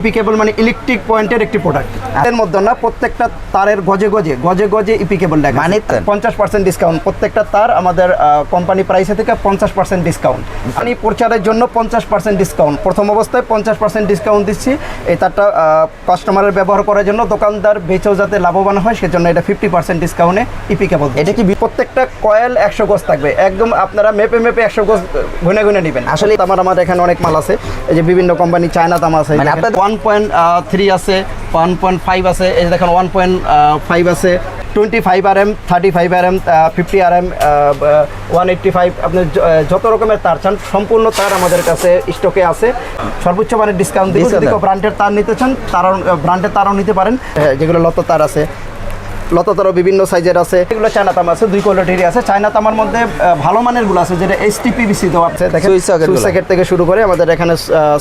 E P cable মানে electric পয়েন্টের একটি প্রোডাক্টের মধ্যে না প্রত্যেকটা তারের গজে গজে গজে গজে ইপি কেবল লেখা মানে পঞ্চাশ পার্সেন্ট ডিসকাউন্ট প্রত্যেকটা তার আমাদের কোম্পানি প্রাইসে থেকে পঞ্চাশ পার্সেন্ট ডিসকাউন্ট মানে প্রচারের জন্য পঞ্চাশ পার্সেন্ট ডিসকাউন্ট প্রথম অবস্থায় পঞ্চাশ পার্সেন্ট ডিসকাউন্ট দিচ্ছি। এই তারটা কাস্টমারের ব্যবহার করার জন্য দোকানদার বেচেও যাতে লাভবান হয় সেজন্য এটা ফিফটি পার্সেন্ট ডিসকাউন্টে ইপি কেবল এটা কি প্রত্যেকটা কয়েল একশো গজ থাকবে। একদম আপনারা মেপে মেপে একশো গজ গুনে গুনে নেবেন। আসলে আমার আমার এখানে অনেক মাল আছে। এই যে বিভিন্ন কোম্পানি চায়না তামা আছে। মানে ওয়ান পয়েন্ট থ্রি আছে ওয়ান পয়েন্ট ফাইভ আছে এই যে দেখেন ওয়ান পয়েন্ট ফাইভ আছে twenty five R M thirty five R M fifty R M one eighty five আপনি যত রকমের তার চান সম্পূর্ণ তার আমাদের কাছে স্টকে আছে। সর্বোচ্চ মানের ডিসকাউন্ট দিয়ে ব্র্যান্ডের তার নিতে চান তারও ব্র্যান্ডের তারও নিতে পারেন। হ্যাঁ, যেগুলো লত তার আছে। লতাতারও বিভিন্ন সাইজের আছে। এগুলো চায়না তামা আছে দুই কোয়ালিটির আছে। চায়না তামার মধ্যে ভালো মানেরগুলো আছে যেটা এইচটিপিভিসি দেওয়া আছে। দেখেনগুলো। সকেট থেকে শুরু করে আমাদের এখানে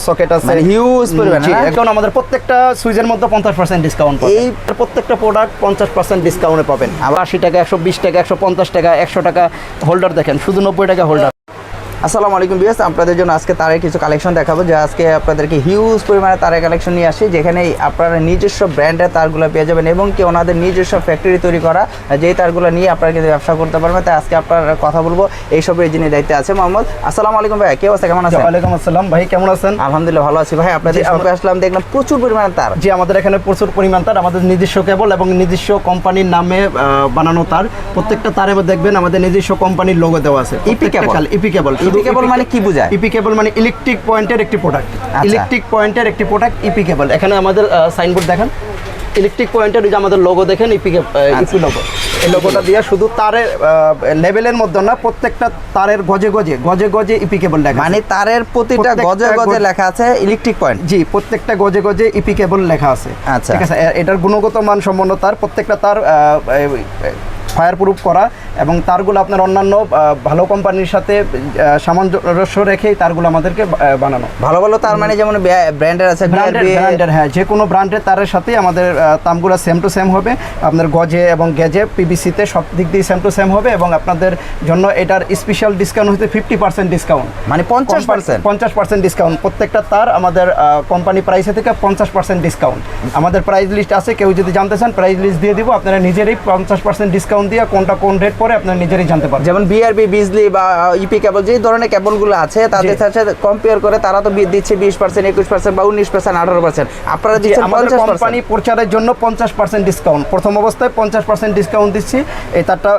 সকেট আছে। মানে huge পরিমাণে, এখন আমাদের প্রত্যেকটা সুইচের মধ্যে পঞ্চাশ পার্সেন্ট ডিসকাউন্ট এই প্রত্যেকটা প্রোডাক্ট পঞ্চাশ পার্সেন্ট ডিসকাউন্টে পাবেন। আবার আশি টাকা একশো বিশ টাকা একশো পঞ্চাশ টাকা একশো টাকা হোল্ডার দেখেন শুধু নব্বই টাকা হোল্ডার আসসালামু আলাইকুম বিয়াস আপনাদের জন্য আজকে তারের কিছু কালেকশন দেখাবো। যে আজকে আপনাদেরকে হিউজ পরিমাণে তারের কালেকশন নিয়ে আসি যেখানে আপনারা নিজস্ব ব্র্যান্ডের তারগুলো পেয়ে যাবেন এবং কি ওনাদের নিজস্ব ফ্যাক্টরি তৈরি করা যেই তারগুলো নিয়ে আপনারা কিন্তু ব্যবসা করতে পারবেন। তাই আজকে আপনার কথা বলব এইসবের যিনি দায়িত্বে আছে মোহাম্মদ। আসসালামু আলাইকুম ভাই কি অবস্থা? কেমন আছেন? ওয়ালাইকুম আসসালাম ভাই কেমন আছেন? আলহামদুলিল্লাহ ভালো আছি ভাই। আপনাদের শপে আসলাম দেখলাম প্রচুর পরিমাণে তার। জি আমাদের এখানে প্রচুর পরিমাণ তার আমাদের নিজস্ব কেবল এবং নিজস্ব কোম্পানির নামে বানানো তার। প্রত্যেকটা তারে দেখবেন আমাদের নিজস্ব কোম্পানির লোগো দেওয়া আছে। EP cable? EP cable EP cable মানে কি বোঝায়? ইপি কেবল মানে ইলেকট্রিক পয়েন্টের একটি প্রোডাক্ট। ইলেকট্রিক পয়েন্টের একটি প্রোডাক্ট ইপি কেবল এখানে আমাদের সাইনবোর্ড দেখেন। ইলেকট্রিক পয়েন্টের ওই যে আমাদের লোগো দেখেন ইপি। ইপি লোগো এই লোগোটা দিয়ে শুধু তারের লেভেলের মধ্যে না প্রত্যেকটা তারের গজে গজে গজে গজে ইপি কেবল লেখা মানে তারের প্রতিটা গজে গজে লেখা আছে ইলেকট্রিক পয়েন্ট জি প্রত্যেকটা গজে গজে ইপি কেবল লেখা আছে। আচ্ছা। ঠিক আছে এটার গুণগত মান সম্পন্ন তার প্রত্যেকটা তার ফায়ার প্রুফ করা। এবং তারগুলো আপনার অন্যান্য ভালো কোম্পানির সাথে সামঞ্জস্য রেখেই তারগুলো আমাদেরকে বানানো। ভালো ভালো তার মানে যেমন ব্র্যান্ডের আছে ব্র্যান্ডের হ্যাঁ যে কোনো ব্র্যান্ডের তারের সাথে আমাদের আহ, দামগুলো সেম টু সেম হবে। আপনার গজে এবং গেজে পিবিসিতে সব দিক দিয়ে সেম টু সেম হবে এবং আপনাদের জন্য এটার স্পেশাল ডিসকাউন্ট হচ্ছে ফিফটি পার্সেন্ট ডিসকাউন্ট মানে পঞ্চাশ পার্সেন্ট পঞ্চাশ পার্সেন্ট ডিসকাউন্ট প্রত্যেকটা তার আমাদের কোম্পানি প্রাইসে থেকে পঞ্চাশ পার্সেন্ট ডিসকাউন্ট আমাদের প্রাইস লিস্ট আছে কেউ যদি জানতে চান প্রাইস লিস্ট দিয়ে দিব আপনারা নিজেরই পঞ্চাশ পার্সেন্ট ডিসকাউন্ট দিয়ে কোনটা কোন রেট পরে আপনারা নিজেরই জানতে পারবেন। যেমন বিআরবি বিজলি বা ইপি কেবল যে ধরনের কেবলগুলো আছে তাদের সাথে কম্পেয়ার করে তারা তো দিচ্ছে বিশ পার্সেন্ট একুশ পার্সেন্ট বা উনিশ পার্সেন্ট আঠারো পার্সেন্ট আপনারা দিচ্ছেন আমাদের কোম্পানি প্রচারের জন্য পঞ্চাশ পার্সেন্ট ডিসকাউন্ট প্রথম অবস্থায় পঞ্চাশ পার্সেন্ট ডিসকাউন্ট দিচ্ছি। এই তারটা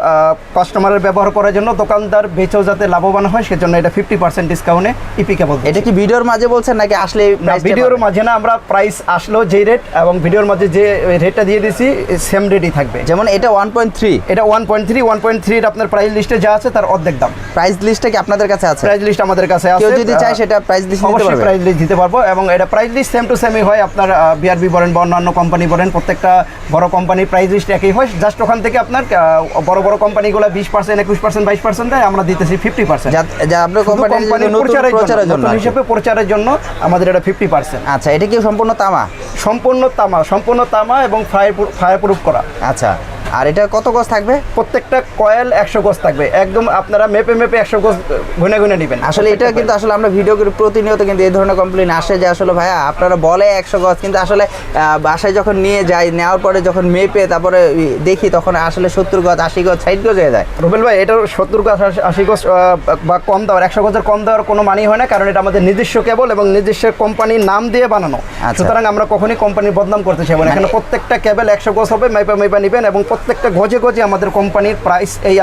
কাস্টমারের ব্যবহার করার জন্য দোকানদার বেচেও যাতে লাভবান হয় সেজন্য এটা ফিফটি পার্সেন্ট ডিসকাউন্টে ইপি কেবল এটা কি ভিডিওর মাঝে বলছেন নাকি আসলে ভিডিওর মাঝে না আমরা প্রাইস আসলো যেই রেট এবং ভিডিওর মাঝে যে রেটটা দিয়ে দিছি সেম রেটই থাকবে। যেমন এটা ওয়ান পয়েন্ট থ্রি এটা one point three one point থ্রির আপনার প্রাইস লিস্টে যা আছে তার অর্ধেক দাম। প্রাইস লিস্টটা কি আপনাদের কাছে আছে? প্রাইস লিস্ট আমাদের কাছে আছে। কেউ যদি চায় সেটা প্রাইস লিস্ট নিতে পারবে। প্রাইস লিস্ট দিতে পারব এবং এটা প্রাইস লিস্ট সেম টু সেমই হয় আপনার বিআরবি বলেন বা অন্যান্য কোম্পানি বলেন। প্রত্যেকটা বড় কোম্পানির প্রাইস লিস্ট একই হয়। জাস্ট ওখান থেকে আপনার বড় বড় কোম্পানিগুলো বিশ পার্সেন্ট একুশ পার্সেন্ট বাইশ পার্সেন্ট দেয়। আমরা দিতেছি ফিফটি পার্সেন্ট যা- আপনার প্রচারের প্রচারের জন্য। হিসেবে প্রচারের জন্য আমাদের এটা ফিফটি পার্সেন্ট আচ্ছা এটা কি সম্পূর্ণ তামা? সম্পূর্ণ তামা সম্পূর্ণ তামা এবং ফায়ার ফায়ার প্রুফ করা। আচ্ছা। আর এটা কত গজ থাকবে? প্রত্যেকটা কয়েল একশো গজ থাকবে। একদম আপনারা মেপে মেপে একশো গজ গুনে গুনে নেবেন। আসলে এটা কিন্তু আসলে আমরা ভিডিও করি প্রতিনিয়ত কিন্তু এই ধরনের কমপ্লেন আসে যে আসলে ভাইয়া আপনারা বলে একশো গজ কিন্তু আসলে বাসায় যখন নিয়ে যাই নেওয়ার পরে যখন মেপে তারপরে দেখি তখন আসলে সত্তর গজ আশি গজ ষাট গজ হয়ে যায়। রুবেল ভাই এটার সত্তর গজ আশি- গজ বা কম দেওয়ার একশো গজের কম দেওয়ার কোনো মানি হয় না কারণ এটা আমাদের নিজস্ব কেবল এবং নিজস্ব কোম্পানির নাম দিয়ে বানানো। আচ্ছা। সুতরাং আমরা কখনই কোম্পানির বদনাম করতে চাইব না। এখানে প্রত্যেকটা কেবল একশো গজ হবে মেপা মেপা নেবেন এবং প্রত্যেকটা গজে গজে আমাদের কোম্পানির প্রাইস এই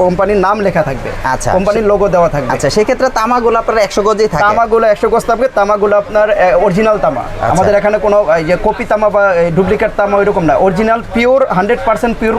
কোম্পানির নাম লেখা থাকবে। আচ্ছা। কোম্পানির লোগো দেওয়া থাকবে। আচ্ছা সেক্ষেত্রে তামাগুলো আপনার একশো গজেই থাকে। তামাগুলো একশো গজ থাকবে তামাগুলো আপনার অরিজিনাল তামা। আমাদের এখানে কোনো এই যে কপি তামা বা ডুপ্লিকেট তামা ওইরকম না। Original pure hundred percent pure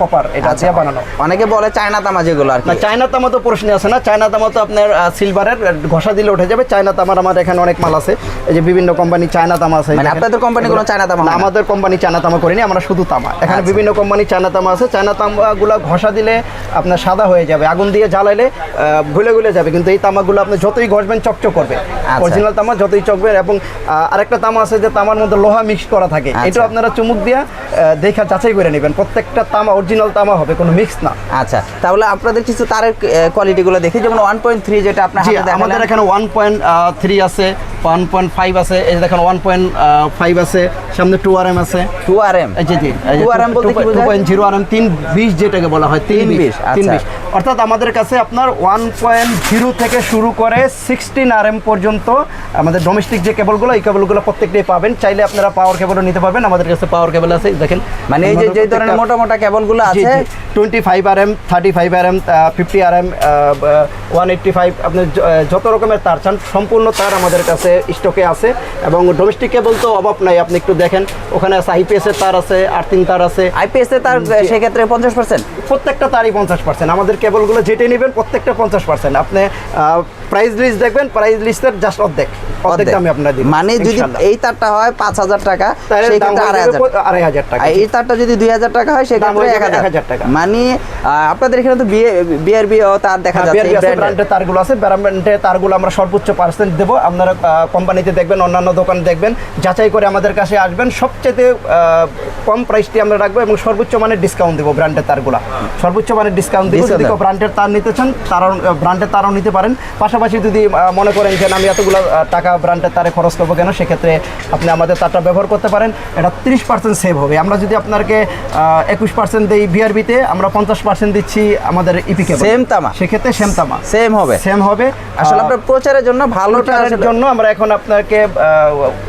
copper এটা আচ্ছা। দিয়ে বানানো। অনেকে বলে চায়না তামা যেগুলো আর চায়না তামা তো প্রশ্ন আছে না। চায়না তামা তো আপনার সিলভারের ঘষা দিলে উঠে যাবে। চায়না তামার আমার এখানে অনেক মাল আছে। এই যে বিভিন্ন কোম্পানি চায়না তামা আছে। মানে আপনাদের কোম্পানি কোনো চায়না তামা না, আমাদের কোম্পানি চায়না তামা করিনি আমরা শুধু তামা। এখানে আচ্ছা। বিভিন্ন কোম্পানি চায়না তামা আছে চায়না তামাগুলো ঘষা দিলে আপনার সাদা হয়ে যাবে আগুন দিয়ে জ্বালাইলে গলে গলে যাবে কিন্তু এই তামাগুলো আপনি যতই ঘষবেন চকচক করবে। অরিজিনাল তামা যতই চকবে এবং আরেকটা তামা আছে যে তামার মধ্যে লোহা মিক্স করা থাকে আচ্ছা। এটা আপনারা চুমুক দিয়ে দেখা যাচাই করে নেবেন। প্রত্যেকটা তামা অরিজিনাল তামা হবে কোনো মিক্স না। আচ্ছা তাহলে আপনাদের কিছু তারের কোয়ালিটিগুলো দেখি যেমন ওয়ান পয়েন্ট থ্রি যেটা আপনার আমাদের এখানে ওয়ান পয়েন্ট থ্রি আছে ওয়ান পয়েন্ট ফাইভ আছে এই যে দেখেন ওয়ান পয়েন্ট ফাইভ আছে সামনে টু আর এম আছে। টু আর এম জি জি 2RM বলতে কি টু বোঝায়? পয়েন্ট জিরো আর এম তিন বিশ যেটাকে বলা হয় তিন বিশ তিন আচ্ছা। বিশ। অর্থাৎ আমাদের কাছে আপনার ওয়ান পয়েন্ট জিরো থেকে শুরু করে সিক্সটিন আর এম পর্যন্ত আমাদের ডোমেস্টিক যে কেবলগুলো এই কেবলগুলো প্রত্যেকটাই পাবেন। চাইলে আপনারা পাওয়ার কেবলও নিতে পারবেন। আমাদের কাছে পাওয়ার কেবল আছে দেখেন। মানে এই যে যে ধরনের মোটা মোটা কেবলগুলো আছে? Twenty five R M thirty five R M fifty R M one eighty five আপনি যত রকমের তার চান সম্পূর্ণ তার আমাদের কাছে স্টকে আছে। এবং ডোমেস্টিক কেবল তো অভাব নাই আপনি একটু দেখেন। ওখানে আছে আইপিএস এর তার আছে আর্থিন তার আছে। আইপিএস এ তার সেক্ষেত্রে পঞ্চাশ পার্সেন্ট প্রত্যেকটা তারই পঞ্চাশ পার্সেন্ট আমাদের কেবলগুলো যেটাই নেবেন প্রত্যেকটা পঞ্চাশ পার্সেন্ট আপনি প্রাইস লিস্ট দেখবেন প্রাইস লিস্টের জাস্ট অর্ধেক। মানে যদি এই তারটা হয় পাঁচ হাজার টাকা আড়াই হাজার টাকা। এই তারটা যদি দুই হাজার টাকা হয় সেক্ষেত্রে এক হাজার। টাকা। মানে আপনাদের এখানে তো বিআরবি তার দেখা যাচ্ছে এর। ব্র্যান্ডের তারগুলো আছে ব্র্যান্ডের তারগুলো আমরা সর্বোচ্চ পার্সেন্ট দেবো। আপনারা কোম্পানিতে দেখবেন অন্যান্য দোকান দেখবেন যাচাই করে আমাদের কাছে আসবেন। সবচেয়ে কম প্রাইসটি আমরা রাখব এবং সর্বোচ্চ মানের ডিসকাউন্ট দেবো ব্র্যান্ডের তারগুলো। সর্বোচ্চ মানের ডিসকাউন্ট দেবো। যদি ব্র্যান্ডের তার নিতে চান তারাও ব্র্যান্ডের তারও নিতে পারেন। পাশাপাশি যদি মনে করেন যে আমি এতগুলো আহ, টাকা ব্র্যান্ডের তারে খরচ করব কেন? সেক্ষেত্রে আপনি আমাদের তারটা ব্যবহার করতে পারেন। এটা তিরিশ পার্সেন্ট সেভ হবে। আমরা যদি আপনাকে একুশ পার্সেন্ট দিই বিআরবিতে আমরা পঞ্চাশ পার্সেন্ট দিচ্ছি আমাদের ইপিকে Same তামা? সেক্ষেত্রে সেম তামা। সেম হবে। সেম হবে। আসলে আপনার প্রচারের জন্য ভালো প্রচারের জন্য আমরা এখন আপনাকে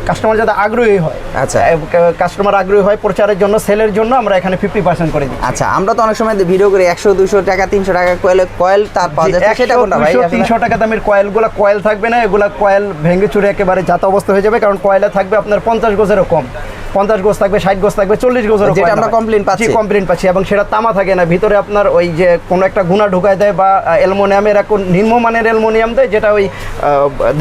কাস্টমার যাতে আগ্রহী হয়। আচ্ছা। কাস্টমার আগ্রহী হয় প্রচারের জন্য সেলের জন্য আমরা এখানে ফিফটি পার্সেন্ট করে দিই আচ্ছা আমরা তো অনেক সময় ভিডিও করি একশো দুশো টাকা তিনশো টাকা কয়েল কয়েল তার পাওয়া যাচ্ছে সেটা কোনটা ভাই? তিনশো টাকা দামের কয়েলগুলো কয়েল থাকবে না এগুলা কয়েল ভেঙে চুরে একেবারে যাতা অবস্থা হয়ে যাবে কারণ কয়েলে থাকবে আপনার পঞ্চাশ গোজেরও কম। পঞ্চাশ গোজ থাকবে ষাট গোজ থাকবে চল্লিশ গোজেরও যেটা আমরা complaint পাচ্ছি। কমপ্লেন পাচ্ছি এবং সেটা তামা থাকে না। ভিতরে আপনার ওই যে কোনো একটা গুণা ঢুকায় দেয় বা অ্যালমোনিয়ামের এখন নিম্নমানের অ্যালমোনিয়াম দেয় যেটা ওই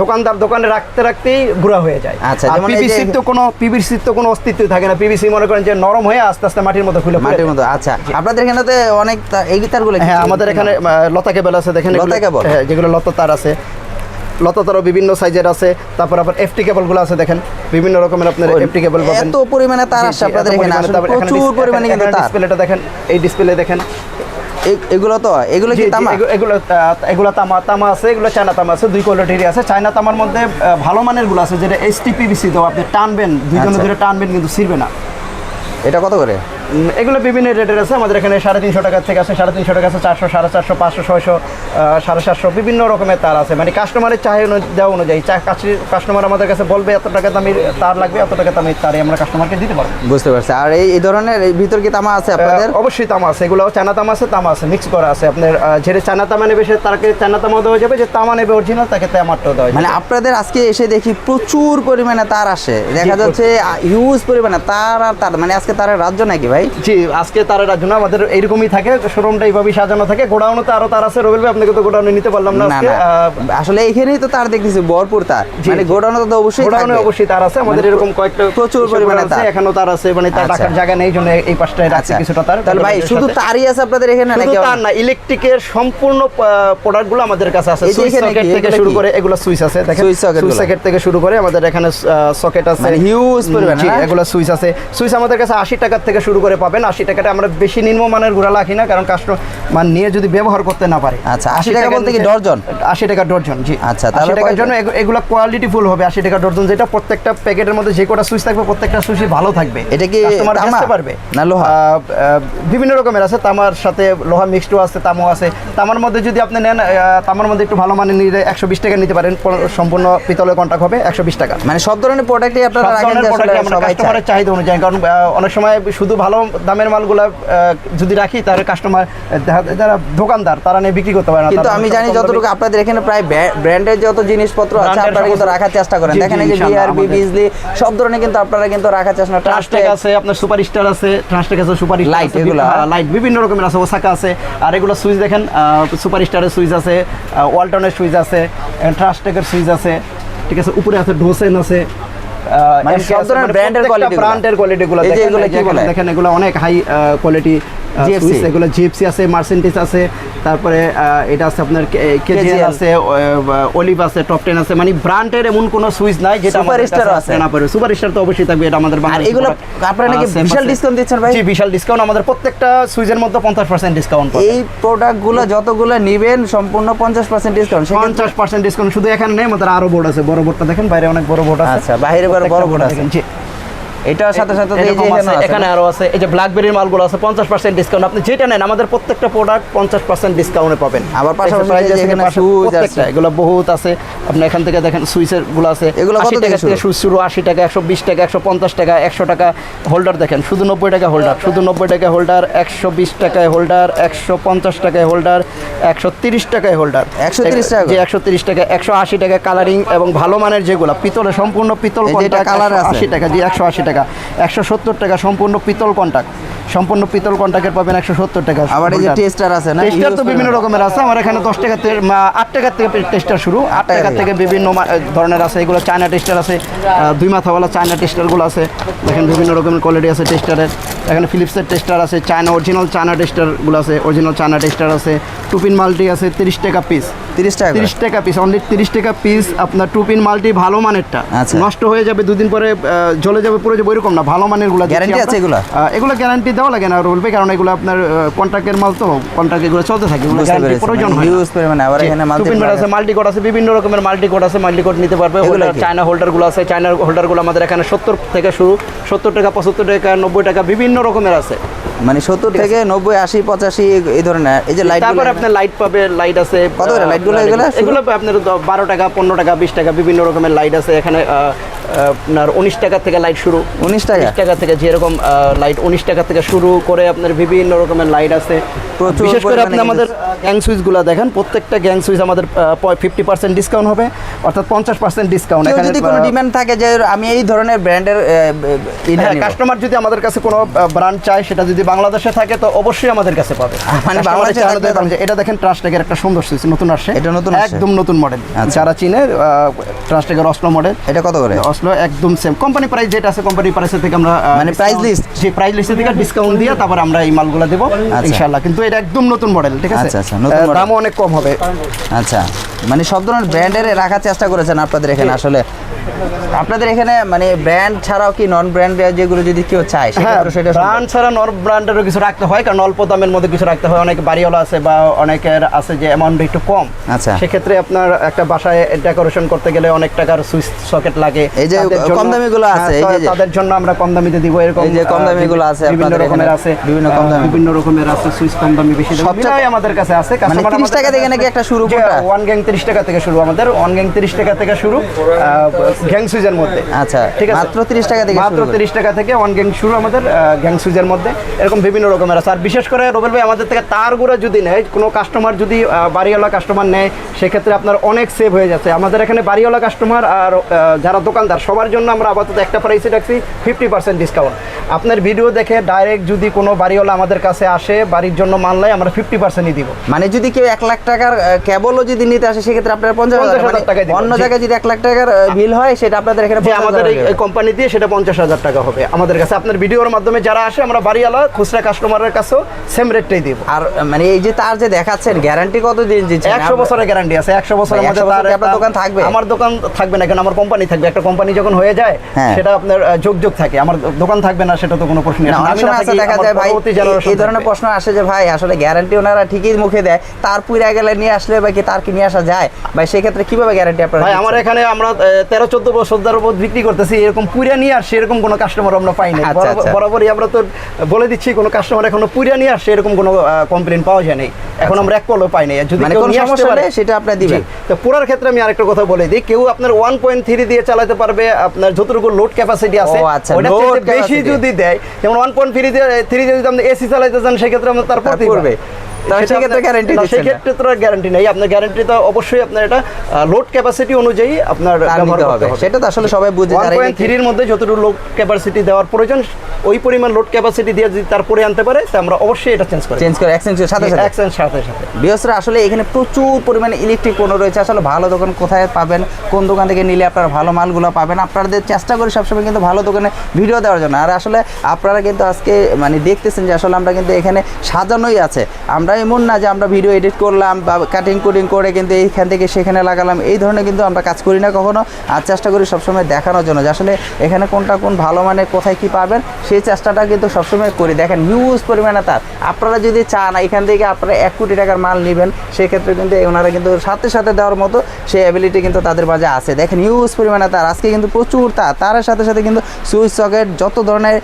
দোকানদার দোকানে রাখতে রাখতেই গুঁড়া হয়ে যায়। আচ্ছা, পিভিসির তো কোনো পিভিসির তো কোনো অস্তিত্ব থাকে না। পিভিসি মনে করেন যে নরম হয়ে আস্তে আস্তে মাটির মতো খুলে মাটির। মতো আচ্ছা। আপনাদের এখানে তো অনেক এই তারগুলো হ্যাঁ আমাদের এখানে লতা কেবল আছে দেখেন লতা কেবল? হ্যাঁ যেগুলো লতা তার আছে। লতা তারও বিভিন্ন সাইজের আছে তারপর আবার এফটি কেবলগুলো আছে দেখেন বিভিন্ন রকমের আপনার এফটি কেবল পাবেন। এত পরিমাণে তার আসছে আপনাদের এখানে প্রচুর পরিমাণে কিন্তু তার। ডিসপ্লেটা দেখেন এই ডিসপ্লে দেখেন। এগুলো তো? এগুলো কি তামা? এগুলো এগুলো তামা তামা আছে এগুলো চায়না তামা আছে দুই কোয়ালিটির আছে। চায়না তামার মধ্যে ভালো মানেরগুলো আছে যেটা এসটিপিবিসি দাও আপনি টানবেন দুইজনে আচ্ছা। ধরে টানবেন কিন্তু ছিড়বে না। এটা কত করে? এগুলো বিভিন্ন রেটের আছে। আমাদের এখানে সাড়ে তিনশো টাকার থেকে আছে সাড়ে তিনশো টাকা আছে চারশো সাড়ে চারশো পাঁচশো ছয়শো সাড়ে সাতশো বিভিন্ন রকমের তার আছে। মানে কাস্টমারের চাহিদা দেওয়া অনুযায়ী কাস্টমার আমাদের কাছে বলবে এত টাকা দামের তার লাগবে এত টাকা দামের তারই আমরা কাস্টমারকে দিতে পারব। বুঝতে পারছি। আর এই ধরনের এই ভিতর কি তামা আছে আপনাদের? অবশ্যই তামা আছে। এগুলো চায়না তামা আছে তামা আছে মিক্স করা আছে। আপনার যেটা চায়না তামা নেবে সে তাকে চায়না তামা দেওয়া যাবে যে তামা নেবে অরিজিনাল তাকে তামারটাও দেওয়া মানে আপনাদের আজকে এসে দেখি প্রচুর পরিমাণে তার আসে। দেখা যাচ্ছে হিউজ পরিমাণে তার আর তার। মানে আজকে তারের রাজ্য নাকি ভাই? জি আজকে তারের জন্য আমাদের এইরকমই থাকে শোরুমটা এইভাবেই সাজানো থাকে। গোডাউনে তো আরও তার আছে রবিল ভাই আপনাকে তো গোডাউনে নিতে পারলাম না আজকে। আসলে এইখানেই তো তার দেখতেছি ভরপুর তার। মানে গোডাউনে তো অবশ্যই গোডাউনে অবশ্যই তার আছে আমাদের মানে এরকম কয়েকটা প্রচুর পরিমাণে আছে, তার। আছে মানে তার আচ্ছা। রাখার জায়গা নেই জন্য এই পাশটায় রাখছে আচ্ছা। কিছুটা তার তাহলে ভাই শুধু তারই আছে আপনাদের এখানে নাকি তার না ইলেকট্রিকের সম্পূর্ণ প্রোডাক্টগুলো আমাদের কাছে আছে। সুইচ সকেট থেকে শুরু করে এগুলো সুইচ আছে দেখেন। সুইচ সকেট থেকে শুরু করে আমাদের এখানে সকেট আছে। মানে huge পরিমাণে, এগুলো সুইচ আছে। সুইচ আমাদের কাছে আশি টাকার থেকে শুরু করে পাবেন আশি টাকাটা আমরা বেশি নিম্নমানের গুড়া রাখি না কারণ কাস্টমার নিয়ে যদি ব্যবহার করতে না পারে আচ্ছা, 80 টাকা বলতে কি ডর্জন? আশি টাকা ডর্জন জি আচ্ছা, আশি টাকার জন্য এগু- এগুলো কোয়ালিটি ফুল হবে আশি টাকা ডর্জন যেটা প্রত্যেকটা প্যাকেটের মধ্যে যে কটা সুইচ থাকবে প্রত্যেকটা সুইচই ভালো থাকবে এটা কি কাস্টমার তামা? বুঝতে পারবে না লোহা? বিভিন্ন রকমের আছে তামার সাথে লোহা মিক্সডও আছে তামও আছে তামার মধ্যে যদি আপনি নেন তামার মধ্যে একটু ভালো মানে নিলে একশো বিশ টাকা নিতে পারেন সম্পূর্ণ পিতলের কন্টাক্ট হবে একশো বিশ টাকা মানে সব ধরনের প্রোডাক্টই আপনারা যে আমরা। কাস্টমারের চাহিদা অনুযায়ী কারণ অনেক সময় শুধু ভালো দামের মালগুলা যদি রাখি তাহলে কাস্টমার যারা দোকানদার তারা নিয়ে বিক্রি করতে পারে না কিন্তু আমি জানি যতটুকু আপনাদের এখানে প্রায় ব্র্যান্ডের যত জিনিসপত্র আছে আপনারা কিন্তু রাখার চেষ্টা করেন। দেখেন এই যে বিআরবি বিজলি সব ধরনের কিন্তু আপনারা কিন্তু রাখার চেষ্টা ট্রান্সটেক আছে আপনার সুপার স্টার আছে ট্রান্সটেক আছে সুপার লাইট এগুলো, হ্যাঁ? লাইট বিভিন্ন রকমের আছে ওসাকা আছে আর এগুলো সুইচ দেখেন সুপার স্টারের সুইচ আছে ওয়ালটনের সুইচ আছে ট্রান্সটেকের সুইচ আছে ঠিক আছে উপরে আছে ডোসেন আছে মানে সব ধরনের। ব্র্যান্ডের কোয়ালিটি গুলো কোয়ালিটিগুলো দেখেন, এগুলো কি বলে? দেখেন এগুলো অনেক হাই কোয়ালিটি সুইচ এগুলো জিপসি আছে মার্সেন্টিস আছে তারপরে এটা আছে আপনার কেজিএল আছে অলিভ আছে টপ টেন আছে মানে ব্র্যান্ডের এমন কোনো সুইচ নাই যেটা Superstar আছে। না পারে। সুপারস্টার তো অবশ্যই থাকবে এটা আমাদের আর এগুলো আপনারা নাকি বিশাল ডিসকাউন্ট দিচ্ছেন ভাই? জি বিশাল ডিসকাউন্ট আমাদের প্রত্যেকটা সুইচের মধ্যে পঞ্চাশ পার্সেন্ট ডিসকাউন্ট এই প্রোডাক্টগুলো যতগুলো নেবেন সম্পূর্ণ পঞ্চাশ পার্সেন্ট ডিসকাউন্ট পঞ্চাশ পার্সেন্ট ডিসকাউন্ট শুধু এখানে নেই আমাদের আরও বোর্ড আছে। বড় বোর্ডটা দেখেন বাইরে অনেক বড় বোর্ড আছে। আচ্ছা, বাইরে বড় board আছে। এটার সাথে সাথে এই যে এখানে? আরও আছে এই যে ব্ল্যাকবেরির মালগুলো আছে পঞ্চাশ পার্সেন্ট ডিসকাউন্ট আপনি যেটা নেন আমাদের প্রত্যেকটা প্রোডাক্ট পঞ্চাশ পার্সেন্ট ডিসকাউন্টে পাবেন আবার পাশাপাশি যে এখানে আছে। এগুলো বহুত আছে আপনি এখান থেকে দেখেন সুইচেরগুলো আছে এগুলো কত 80 থেকে টাকা শুরু? সুইচ শুরু আশি টাকা একশো বিশ টাকা একশো পঞ্চাশ টাকা একশো টাকা হোল্ডার দেখেন শুধু নব্বই টাকা হোল্ডার শুধু নব্বই টাকা হোল্ডার একশো বিশ টাকায় হোল্ডার একশো পঞ্চাশ টাকায় হোল্ডার একশো তিরিশ টাকায় হোল্ডার 130 টাকা? যে একশো তিরিশ টাকা একশো আশি টাকা কালারিং এবং ভালো মানের যেগুলো পিতলে সম্পূর্ণ পিতল এই যে এটা contact, colour আছে। 180 টাকা টাকা একশো সত্তর টাকা সম্পূর্ণ পিতল কন্টাক্ট। সম্পূর্ণ পিতল কন্টাক্টের পাবেন একশো সত্তর টাকা আবার এই যে টেস্টার আছে না? টেস্টার তো বিভিন্ন রকমের আছে। আমার এখানে দশ টাকা থেকে আট টাকার থেকে টেস্টার শুরু। আট টাকা টাকা থেকে বিভিন্ন ধরনের আছে। এগুলো চায়না টেস্টার আছে দুই মাথাওয়ালা চায়না টেস্টারগুলো আছে। দেখেন বিভিন্ন রকমের কোয়ালিটি আছে টেস্টারের এখানে ফিলিপসের টেস্টার আছে চায়না অরিজিনাল চায়না টেস্টারগুলো আছে অরিজিনাল চায়না টেস্টার আছে। টুপিন মাল্টি আছে তিরিশ টাকা পিস তিরিশ টাকা তিরিশ টাকা পিস অনলি তিরিশ টাকা পিস আপনার টুপিন মাল্টি ভালো মানেরটা। আচ্ছা। নষ্ট হয়ে যাবে দুদিন পরে জ্বলে যাবে পুরো যাবে এরকম না ভালো মানেরগুলো Guarantee আছে এগুলা? এগুলো গ্যারান্টি দেওয়া লাগে না বলবে কারণ এগুলো আপনার কন্ট্রাক্টের মাল তো কন্ট্রাক্ট এগুলো চলতে থাকে প্রয়োজন মানে হয় use পরিমাণে, আবার এখানে multi টুপিন আছে। মাল্টি কোড আছে বিভিন্ন রকমের মাল্টি কোড আছে মাল্টি কোড নিতে পারবে? চায়না হোল্ডারগুলো আছে চায়না হোল্ডারগুলো আমাদের এখানে সত্তর থেকে শুরু সত্তর টাকা পঁচাত্তর টাকা নব্বই টাকা বিভিন্ন রকমের আছে। মানে সত্তর থেকে নব্বই আশি পঁচাশি এই- ধরনের এই যে লাইট তারপরে আপনার লাইট পাবে লাইট আছে কত করে? light এগুলো? এগুলো আপনার বারো টাকা পনেরো টাকা বিশ টাকা বিভিন্ন রকমের লাইট আছে এখানে আপনার উনিশ টাকা থেকে লাইট শুরু। উনিশ টাকা? টাকা থেকে যেরকম লাইট উনিশ টাকা থেকে শুরু করে আপনার বিভিন্ন রকমের লাইট আছে। বিশেষ করে আপনি আমাদের গ্যাং সুইচগুলো দেখেন প্রত্যেকটা গ্যাং সুইচ আমাদের ফিফটি পার্সেন্ট ডিসকাউন্ট হবে অর্থাৎ পঞ্চাশ পার্সেন্ট ডিসকাউন্ট যদি কোনো ডিমান্ড থাকে যে আমি এই ধরনের ব্র্যান্ডের কাস্টমার যদি আমাদের কাছে কোনো ব্র্যান্ড চায় সেটা যদি বাংলাদেশে থাকে তো অবশ্যই আমাদের কাছে পাবে। মানে বাংলাদেশে এটা দেখেন ট্রাস্টেকের একটা সুন্দর সুইচ নতুন আসছে। এটা নতুন একদম নতুন মডেল আচ্ছা। যারা চিনে ট্রাস্টেকের অসলো মডেল এটা কত করে? অসলো একদম সেম কোম্পানি প্রাইস যেটা আছে কোম্পানি প্রাইসের থেকে আমরা মানে প্রাইস লিস্ট যে প্রাইস লিস্টের থেকে ডিসকাউন্ট দিয়ে তারপর আমরা এই মালগুলো দেবো আচ্ছা। ইনশাআল্লাহ। কিন্তু এটা একদম নতুন মডেল ঠিক আছে? আচ্ছা, আচ্ছা। দামও অনেক কম হবে। আচ্ছা। মানে সব ধরনের ব্র্যান্ডের রাখার চেষ্টা করেছেন আপনাদের এখানে আসলে। আপনাদের এখানে মানে ব্র্যান্ড ছাড়াও কি নন ব্র্যান্ড যেগুলো যদি কেউ চায় হ্যাঁ সেটা ব্র্যান্ড ছাড়া নর ব্র্যান্ডেরও কিছু রাখতে হয় কারণ অল্প দামের মধ্যে কিছু রাখতে হয়। অনেক বাড়িওয়ালা আছে বা অনেকের আছে যে অ্যামাউন্ট একটু কম। আচ্ছা। সেক্ষেত্রে আপনার একটা বাসায় ডেকোরেশন করতে গেলে অনেক টাকার সুইচ সকেট লাগে। এই যে কম দামিগুলো আছে, হ্যাঁ, এই যে- তাদের জন্য আমরা কম দামিতে দিব এরকম এই যে কম দামিগুলো আছে বিভিন্ন রকমের আছে। বিভিন্ন কম দামি। বিভিন্ন রকমের আছে সুইচ কম দামি বেশি মিলাই আমাদের কাছে আছে মানে 30 টাকা থেকে নাকি একটা শুরু কোনটা? ওয়ান গ্যাং 30 টাকা থেকে শুরু আমাদের ওয়ান গ্যাং 30 টাকা থেকে শুরু গ্যাং সুইজের মধ্যে। আচ্ছা ঠিক আছে? মাত্র 30 টাকা থেকে মাত্র তিরিশ টাকা থেকে ওয়ান গ্যাং শুরু আমাদের গ্যাং সুইজের মধ্যে। এরকম বিভিন্ন রকমের আছে। আর বিশেষ করে রোবেল ভাই আমাদের থেকে তার গুঁড়া যদি নেয় কোনো কাস্টমার যদি বাড়িওয়ালা কাস্টমার নেয় সেক্ষেত্রে আপনার অনেক সেভ হয়ে যাচ্ছে। আমাদের এখানে বাড়িওয়ালা কাস্টমার আর যারা দোকানদার সবার জন্য আমরা আপাতত একটা প্রাইসে রাখছি ফিফটি পার্সেন্ট ডিসকাউন্ট আপনার ভিডিও দেখে ডাইরেক্ট যদি কোনো বাড়িওয়ালা আমাদের কাছে আসে বাড়ির জন্য মানলে আমরা ফিফটি পার্সেন্টই দিব। মানে যদি কেউ এক লাখ টাকার কেবলও যদি নিতে আসে সেক্ষেত্রে আপনার পঞ্চাশ হাজার 50,000 মানে দিবেন, অন্য জায়গায় যদি এক লাখ টাকার বিল হয় সেটা আপনাদের এখানে আমাদের এই কোম্পানি দিয়ে সেটা পঞ্চাশ হাজার টাকা হবে। আমাদের কাছে আপনার ভিডিওর মাধ্যমে যারা আসে আমরা বাড়িওয়ালা খুচরা কাস্টমারের কাছেও সেম রেটটাই দিব। আর মানে এই যে তার যে দেখাচ্ছেন গ্যারান্টি কত দিন দিচ্ছেন? একশো বছরের গ্যারান্টি আছে। একশো বছরের মধ্যে 100 বছর তার আপনার দোকান থাকবে? আমার দোকান থাকবে না কেন আমার কোম্পানি থাকবে। একটা কোম্পানি যখন হয়ে যায় হ্যাঁ। সেটা আপনার যোগ যোগ থাকে। আমার দোকান থাকবে না সেটা তো কোনো প্রশ্ন না, অনেক সময় আছে দেখা যায় ভাই এই ধরনের প্রশ্ন আসে যে ভাই আসলে গ্যারান্টি ওনারা ঠিকই মুখে দেয় তার পুরা গেলে নিয়ে আসলে বা কি তার কি নিয়ে আসা যায় ভাই সেক্ষেত্রে কীভাবে গ্যারান্টি আপনারা ভাই আমার এখানে আমরা তেরো চোদ্দ বছর ধরে বোধ বিক্রি করতেছি এরকম পুরিয়া নিয়ে আসছে এরকম কোনো কাস্টমার আমরা পাই না আচ্ছা, আচ্ছা। বরাবরই আমরা তো বলে দিচ্ছি কোনো কাস্টমার এখনও পুরিয়া নিয়ে আসছে এরকম কোনো কমপ্লেন পাওয়া যায় নাই এখন আমরা এক কলও পাই নাই যদি মানে কোনো সমস্যা পারে হলে সেটা আপনি দিবেন। তো পুরার ক্ষেত্রে আমি আরেকটা কথা বলে দিই কেউ আপনার ওয়ান পয়েন্ট থ্রি দিয়ে চালাতে পারবে আপনার যতটুকু লোড ক্যাপাসিটি আছে ও আচ্ছা, ওইটার বেশি যদি দেয় যেমন ওয়ান পয়েন্ট থ্রি দিয়ে থ্রি দিয়ে যদি আপনি এসি চালাইতে চান সেক্ষেত্রে আমরা তারপর। পড়বে। সেক্ষেত্রে তো গ্যারান্টি নেই। আপনার গ্যারান্টি তো অবশ্যই আপনার এটা লোড ক্যাপাসিটি অনুযায়ী আপনার ব্যবহার করতে হবে। সেটা তো আসলে সবাই বুঝে যারা থ্রির মধ্যে যতটুকু লোড ক্যাপাসিটি দেওয়ার প্রয়োজন ওই পরিমাণ লোড ক্যাপাসিটি দিয়ে যদি তারপরে আনতে পারে আমরা অবশ্যই এটা চেঞ্জ করি চেঞ্জ করে এক্সচেঞ্জ সাথে সাথে। এক্সচেঞ্জ সাথে সাথে। বিয়সরা আসলে এখানে প্রচুর পরিমাণে ইলেকট্রিক পণ্য রয়েছে। আসলে ভালো দোকান কোথায় পাবেন কোন দোকান থেকে নিলে আপনারা ভালো মালগুলো পাবেন আপনাদের চেষ্টা করি সবসময় কিন্তু ভালো দোকানে ভিডিও দেওয়ার জন্য। আর আসলে আপনারা কিন্তু আজকে মানে দেখতেছেন যে আসলে আমরা কিন্তু এখানে সাজানোই আছে। আমরা এমন না যে আমরা ভিডিও এডিট করলাম বা কাটিং কুটিং করে কিন্তু এইখান থেকে সেখানে লাগালাম, এই ধরনের কিন্তু আমরা কাজ করি না কখনো। আর চেষ্টা করি সবসময় দেখানোর জন্য যে আসলে এখানে কোনটা কোন ভালো মানে কোথায় কি পাবেন, সেই চেষ্টাটা কিন্তু সবসময় করি। দেখেন হিউজ পরিমাণে তার। আপনারা যদি চান এখান থেকে আপনারা এক কোটি টাকার মাল নেবেন, সেক্ষেত্রে কিন্তু ওনারা কিন্তু সাথে সাথে দেওয়ার মতো সেই অ্যাবিলিটি কিন্তু তাদের মাঝে আছে। দেখেন হিউজ পরিমাণে তার। আজকে কিন্তু প্রচুর তার। তারের সাথে সাথে কিন্তু সুইচ সকেট, যত ধরনের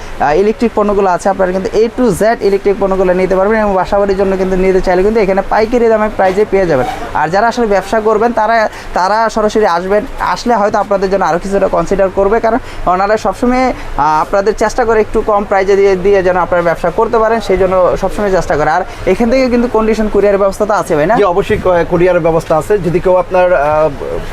ইলেকট্রিক পণ্যগুলো আছে, আপনারা কিন্তু এ টু জেড ইলেকট্রিক পণ্যগুলো নিতে পারবেন এবং বাসাবাড়ির জন্য কিন্তু নিতে চাইলে কিন্তু এখানে পাইকারি দামে প্রাইজে পেয়ে যাবেন। আর যারা আসলে ব্যবসা করবেন তারা তারা সরাসরি আসবেন আসলে হয়তো আপনাদের জন্য আরও কিছুটা কনসিডার করবে। কারণ ওনারা সবসময় আপনাদের চেষ্টা করে একটু কম প্রাইজে দিয়ে দিয়ে যেন আপনারা ব্যবসা করতে পারেন সেই জন্য সবসময় চেষ্টা করে। আর এখান থেকে কিন্তু কন্ডিশন কুরিয়ার ব্যবস্থা তো আছে ভাই না? অবশ্যই কুরিয়ারের ব্যবস্থা আছে। যদি কেউ আপনার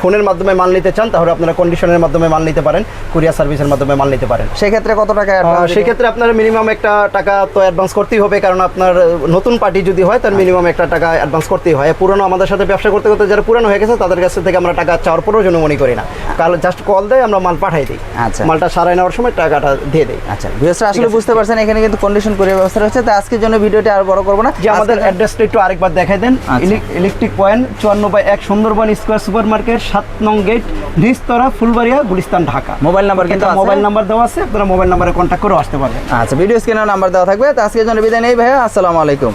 ফোনের মাধ্যমে মাল নিতে চান তাহলে আপনারা কন্ডিশনের মাধ্যমে মাল নিতে পারেন কুরিয়ার সার্ভিসের মাধ্যমে মাল নিতে পারেন। সেক্ষেত্রে কত টাকা সেক্ষেত্রে আপনার মিনিমাম একটা টাকা তো অ্যাডভান্স করতেই হবে কারণ আপনার নতুন পার্টি যদি হয় তার মিনিমাম একটা টাকা অ্যাডভান্স করতেই হয়। পুরনো আমাদের সাথে ব্যবসা করতে করতে যারা পুরনো হয়ে গেছে তাদের কাছ থেকে আমরা টাকা চাওয়ার প্রয়োজন মনে করি না। কাল জাস্ট কল দেয় আমরা মাল পাঠাই দিই। আচ্ছা। মালটা সারাই নেওয়ার সময় টাকাটা দিয়ে দিই। আচ্ছা ভিউসরা আসলে বুঝতে পারছেন এখানে কিন্তু কন্ডিশন কুরিয়ার ব্যবস্থা রয়েছে তো আজকের জন্য ভিডিওটি আর বড় করব না। যে আমাদের অ্যাড্রেসটা একটু আরেকবার দেখাই দেন। আচ্ছা। ইলেকট্রিক পয়েন্ট চুয়ান্ন বাই এক সুন্দরবন স্কোয়ার সুপার মার্কেট সাত নং গেট নিস্তরা ফুলবাড়িয়া গুলিস্তান ঢাকা। মোবাইল নাম্বার কিন্তু মোবাইল নাম্বার দেওয়া আছে আপনারা মোবাইল নাম্বারে কন্ট্যাক্ট করে আসতে পারবেন। আচ্ছা ভিডিও স্ক্রিনের নাম্বার দেওয়া থাকবে তো আজকের জন্য বিদায় নেই ভাইয়া আসসালামু আলাইকুম।